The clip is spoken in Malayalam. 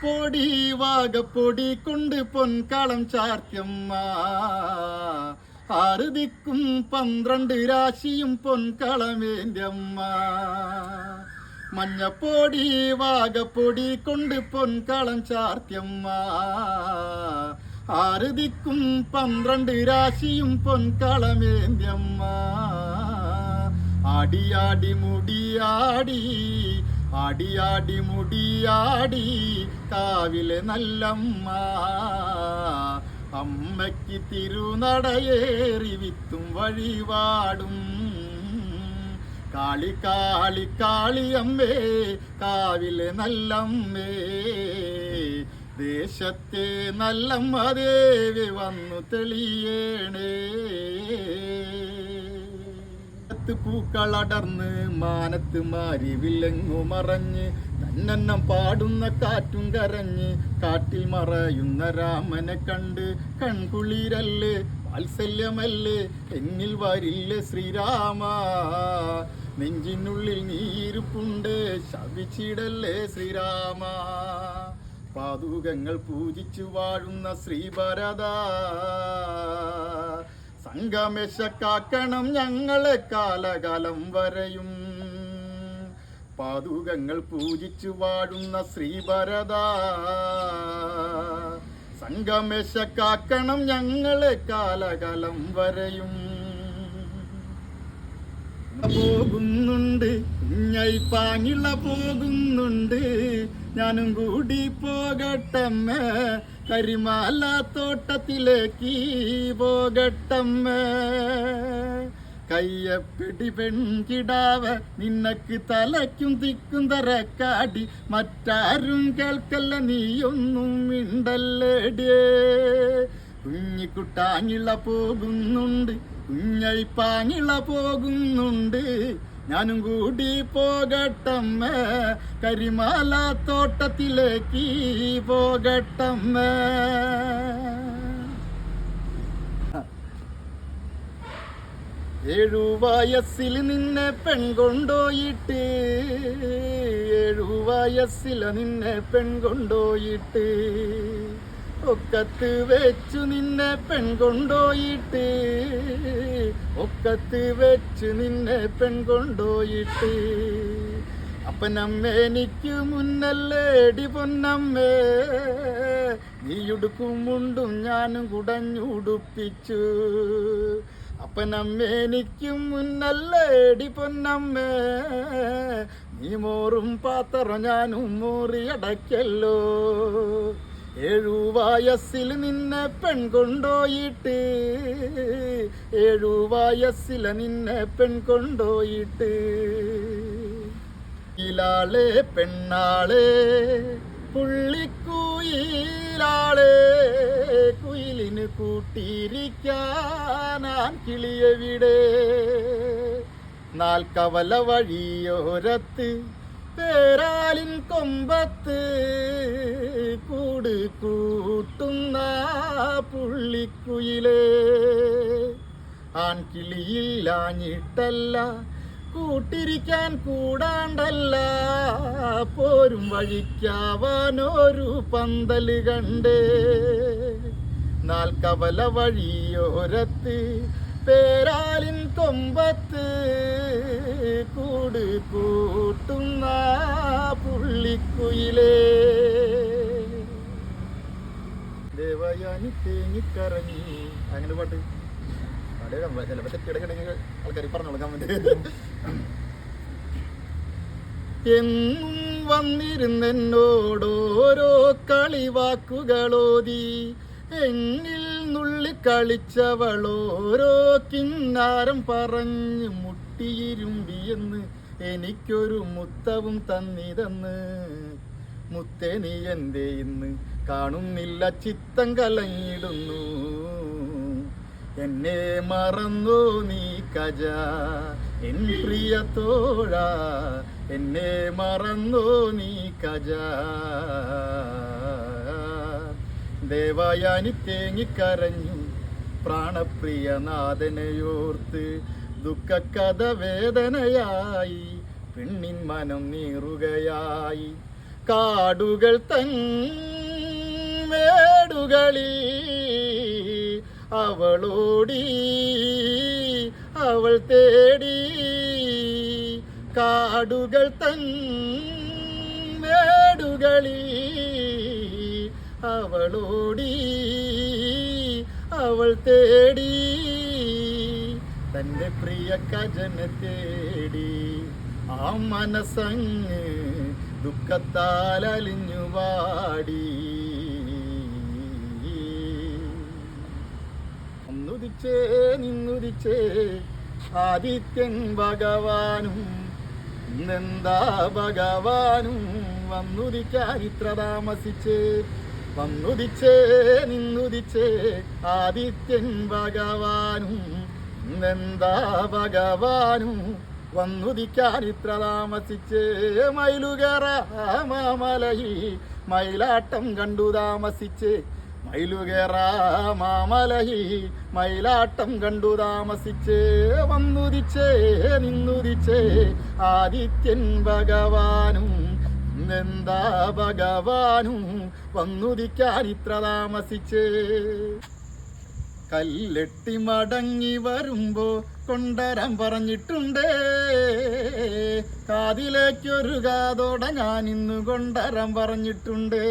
പൊടി വാഗപ്പൊടി കൊണ്ട് പൊൻകളം ചാർത്തിയമ്മ ആറ് ദിക്കും പന്ത്രണ്ട് രാശിയും പൊൻകളമേന്റെ അമ്മ മഞ്ഞപ്പൊടി വാഗപ്പൊടി കൊണ്ട് പൊൻകളം ചാർത്തിയമ്മ ആറ് ദിക്കും പന്ത്രണ്ട് രാശിയും പൊൻകളമേന്റെ അമ്മ ആടിയാടി മുടിയാടി ആടിയാടി മുടിയാടി കാവിലെ നല്ലമ്മ. അമ്മയ്ക്ക് തിരുനടയേറി വിത്തും വഴിപാടും. കാളി കാളി കാളിയമ്മേ കാവിലെ നല്ലമ്മേ. ദേശത്തെ നല്ലമ്മ ദേവി വന്നു തെളിയേണേ. മാനത്ത് പൂക്കളടർന്ന് മാനത്ത് മാരി വില്ലങ്ങു മറഞ്ഞ് തന്നെണ്ണം പാടുന്ന കാറ്റും കരഞ്ഞ് കാട്ടിൽ മറയുന്ന രാമനെ കണ്ട് കൺകുളിരല്ലേ വാത്സല്യമല്ലേ എന്നിൽ വരില്ലേ ശ്രീരാമ. നെഞ്ചിനുള്ളിൽ നീരുപ്പുണ്ട് ശവിച്ചിടല്ലേ ശ്രീരാമ. പാതുകങ്ങൾ പൂജിച്ചു വാഴുന്ന ശ്രീഭരത സംഗമേശ കാക്കണം ഞങ്ങളെ കാലകാലം വരെയും. പാതുകങ്ങൾ പൂജിച്ചു വാഴുന്ന ശ്രീഭരത. സംഗമേശ കാക്കണം ഞങ്ങളെ കാലകാലം വരെയും. പോകുന്നുണ്ട് പാങ്ങിള പോകുന്നുണ്ട്. ഞാനും കൂടി പോകട്ടമ്മ കരിമാല തോട്ടത്തിലേക്ക് പോകട്ടമ്മ. കയ്യപ്പിടി പെൺകിടാവ നിനക്ക് തലയ്ക്കും തിക്കും തരക്കാടി മറ്റാരും കേൾക്കല്ല നീയൊന്നും മിണ്ടല്ലേടിയേ. കുഞ്ഞിക്കുട്ടാങ്ങിള പോകുന്നുണ്ട് കുഞ്ഞൈപ്പാങ്ങിള പോകുന്നുണ്ട്. ഞാനും കൂടി പോകട്ടമ്മേ. കരിമാല തോട്ടത്തിലേക്ക് പോകട്ടമ്മേ. ഏഴു വയസ്സിൽ നിന്നെ പെൺകൊണ്ടോയിട്ട് ഏഴു വയസ്സിൽ നിന്നെ പെൺകൊണ്ടോയിട്ട്. ഒക്കത്ത് വെച്ചു നിന്നെ പെൺകൊണ്ടോയിട്ട്. ഒക്കത്ത് വെച്ചു നിന്നെ പെൺകൊണ്ടോയിട്ട്. അപ്പനമ്മേ എനിക്ക് മുന്നല്ലേടി പൊന്നമ്മേ. നീയുടുക്കും മുണ്ടും ഞാനും കുടഞ്ഞുടുപ്പിച്ചു അപ്പനമ്മേ എനിക്കും മുന്നല്ലേടി പൊന്നമ്മേ. നീ മോറും പാത്രം ഞാനും മോറിയടയ്ക്കല്ലോ. ഏഴു വയസ്സിൽ നിന്നെ പെൺകൊണ്ടോയിട്ട് ഏഴു വയസ്സിൽ നിന്നെ പെൺകൊണ്ടോയിട്ട്. ഇലാളെ പെണ്ണാളെ പുള്ളിക്കുയിലാളെ കുയിലിന് കൂട്ടിയിരിക്കാനാൻ കിളിയവിടെ നാൽക്കവല വഴിയോരത്ത് പേരാലിൻ കൊമ്പത്ത് കൂട്ടുന്ന പുള്ളിക്കുയിലേ. ആൺകിളിയില്ലാഞ്ഞിട്ടല്ല കൂട്ടിരിക്കാൻ കൂടാണ്ടല്ല. പോരും വഴിക്കാവാനൊരു പന്തൽ കണ്ടേ. നാൽക്കവല വഴിയോരത്ത് പേരാലിൻ കൊമ്പത്ത് കൂട് കൂട്ടുന്ന പുള്ളിക്കുയിലേ. അങ്ങനെ പാട്ട്. ആൾക്കാർ കമന്റ് എന്നും വന്നിരുന്നെന്നോടോരോ കളിവാക്കുകളോതി. എന്നിൽ നുള്ളി കളിച്ചവളോരോ കിന്നാരം പറഞ്ഞു മുട്ടിയിരുമ്പിയെന്ന് എനിക്കൊരു മുത്തവും തന്നിതെന്ന്. മുത്തേ നീ എന്തേ ഇന്ന് കാണുന്നില്ല ചിത്തം കലങ്ങിടുന്നു എന്നെ മറന്നു നീ കജ എൻ പ്രിയ തോഴ എന്നെ മറന്നു നീ കജ. ദേവായാനി തേങ്ങിക്കരഞ്ഞു പ്രാണപ്രിയനാഥനെയോർത്ത് ദുഃഖകഥ വേദനയായി പെണ്ണിൻ മനം നീറുകയായി. കാടുകൾ തൻ മേടുകളിൽ അവളോടി അവൾ തേടി. കാടുകൾ തൻ മേടുകളിൽ അവളോടി അവൾ തേടി. തന്റെ പ്രിയ കജനെ തേടി ആ മനസ്സങ്ങ് ദുഃഖത്താൽ അലിഞ്ഞു വാടി അന്നുദിച്ചേ നിന്നുദിച്ചേ ആദിത്യൻ ഭഗവാനും ഇന്നെന്താ ഭഗവാനും വന്നുദിക്കാൻ ഇത്ര താമസിച്ചേ. വന്നുദിച്ചേ നിന്നുദിച്ചേ ആദിത്യൻ ഭഗവാനും ഇന്നെന്താ ഭഗവാനും വന്നുദിക്കാൻ ഇത്ര താമസിച്ചേ. മയിലുകറ മാമലയിൽ മയിലാട്ടം കണ്ടു താമസിച്ചേ. മയിലുകേറ മാമലയിൽ മയിലാട്ടം കണ്ടു താമസിച്ചേ. വന്നുദിച്ചേ നിന്നുദിച്ചേ ആദിത്യൻ ഭഗവാനും എന്താ ഭഗവാനും വന്നുദിക്കാൻ താമസിച്ചേ. കല്ലെട്ടി മടങ്ങി വരുമ്പോ കൊണ്ടരാൻ പറഞ്ഞിട്ടുണ്ട്. കാതിലേക്കൊരു കാതോടെ ഞാൻ ഇന്ന് കൊണ്ടരാൻ പറഞ്ഞിട്ടുണ്ടേ.